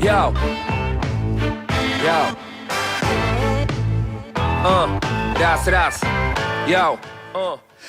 Yo. Yo. Uh, raz, raz. Yo.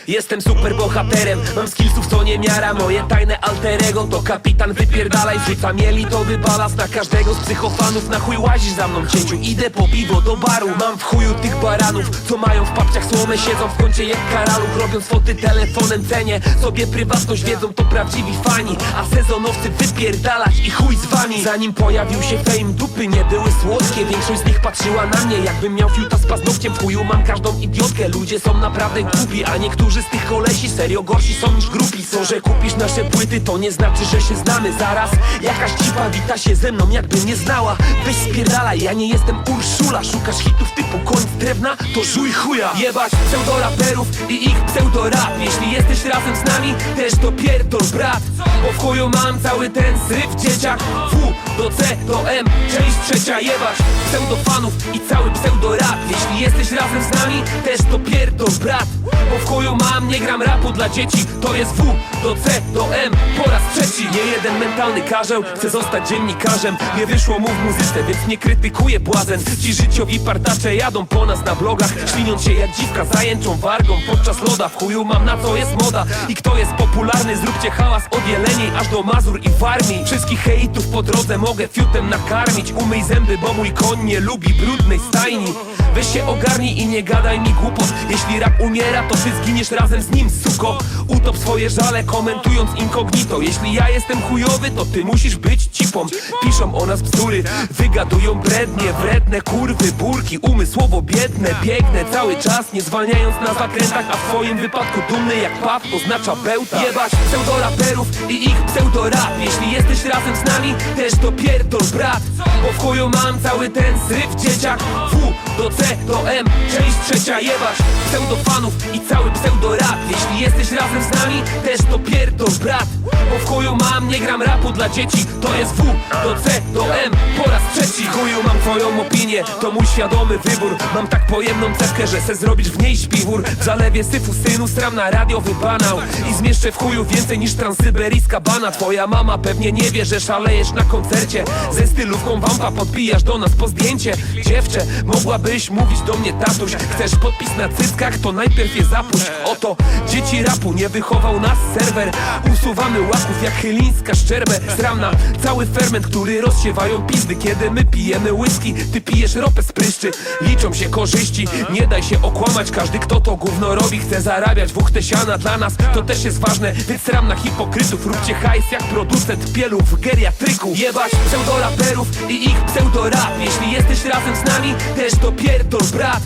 Jestem super bohaterem, mam skillsów co nie miara. Moje tajne alterego to kapitan wypierdalaj Rzuca mieli to balast na każdego z psychofanów. Na chuj łazisz za mną cięciu, idę po piwo do baru. Mam w chuju tych baranów, co mają w papciach słomę Siedzą w kącie jak karaluch, robiąc foty telefonem Cenię sobie prywatność, wiedzą to prawdziwi fani. A sezonowcy wypierdalać i chuj z wami. Zanim pojawił się fame, dupy nie były słodkie Większość z nich patrzyła na mnie, jakbym miał fiuta z paznokciem W chuju. Mam każdą idiotkę, ludzie są naprawdę głupi A niektórzy z tych kolesi serio gorsi są niż grupi. To, że kupisz nasze płyty, to nie znaczy, że się znamy. Zaraz jakaś cipa wita się ze mną, jakby nie znała. Weź spierdalaj, ja nie jestem Urszula. Szukasz hitów typu koń drewna, to żuj chuja. Jebać pseudoraperów i ich pseudorap. Jeśli jesteś razem z nami, też to pierdol brat. Bo w chuju mam cały ten syf dzieciak. W do C do M, część trzecia jebać Pseudofanów i cały pseudorap Jeśli jesteś razem z nami, też to pierdol brat. Bo w chuju mam, nie gram rapu dla dzieci. To jest W do C do M, po raz trzeci. Nie jeden mentalny karzeł, chce zostać dziennikarzem. Nie wyszło mu w muzyce, więc nie krytykuje błazen. Ci życiowi partacze jadą po nas na blogach Śliniąc się jak dziwka zajęczą wargą. Podczas loda W chuju mam na co jest moda? I kto jest popularny? Zróbcie hałas od Jeleniej aż do Mazur i Warmii. Wszystkich hejtów po drodze mogę fiutem nakarmić. Umyj zęby, bo mój koń nie lubi brudnej stajni. Weź się ogarnij i nie gadaj mi głupot. Jeśli rap umiera, to ty zginiesz razem z nim, suko. Utop swoje żale, komentując incognito Jeśli ja jestem chujowy, to ty musisz być cipą. Piszą o nas bzdury, wygadują brednie Wredne kurwy, burki, umysłowo biedne. Biegnę cały czas, nie zwalniając na zakrętach A w twoim wypadku dumny jak paw oznacza bełta. Jebać pseudoraperów i ich pseudorap. Jeśli jesteś razem z nami, też to pierdol brat. Bo w chuju mam cały ten syf dzieciak. W do C do M, część trzecia jebać. Pseudofanów i cały pseudorap Jeśli jesteś razem z nami, też to pierdol brat Bo w chuju mam, nie gram rapu dla dzieci. To jest W do C do M, po raz trzeci. Chuju mam twoją opinię, to mój świadomy wybór. Mam tak pojemną cewkę, że se zrobisz w niej śpiwór. W zalewie syfu synu stram na radiowy banał I zmieszczę w chuju więcej niż transsyberyjska bana. Twoja mama pewnie nie wie, że szalejesz na koncercie. Ze stylówką wampa podbijasz do nas po zdjęcie. Dziewczę, mogłabyś mówić do mnie tatuś. Chcesz podpis na cyckach, to najpierw je zapuść. Oto dzieci rapu, nie wychował nas serwer. Usuwamy łaków jak chylińska szczerbę Sramna, cały ferment, który rozsiewają pizdy. Kiedy my pijemy whisky, ty pijesz ropę z pryszczy. Liczą się korzyści, nie daj się okłamać. Każdy kto to gówno robi, chce zarabiać. Wuch siana dla nas, to też jest ważne. Więc sram na hipokrytów, róbcie hajs jak producent pielu w geriatryku. Jebać pseudoraperów i ich pseudorap. Jeśli jesteś razem z nami, też to pierdol brat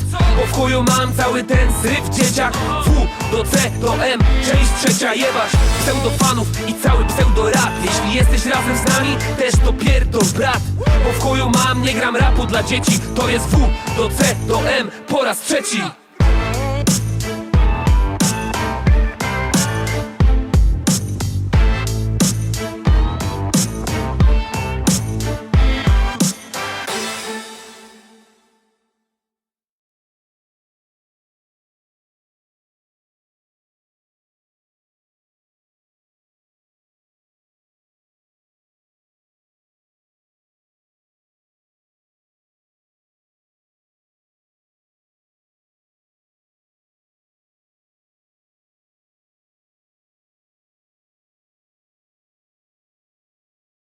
w chuju mam cały ten syf dzieciak W do C do M, część trzecia jebać. Pseudofanów i cały pseudorap Jeśli jesteś razem z nami, też to pierdol brat. Bo w chuju mam, nie gram rapu dla dzieci. To jest W do C do M, po raz trzeci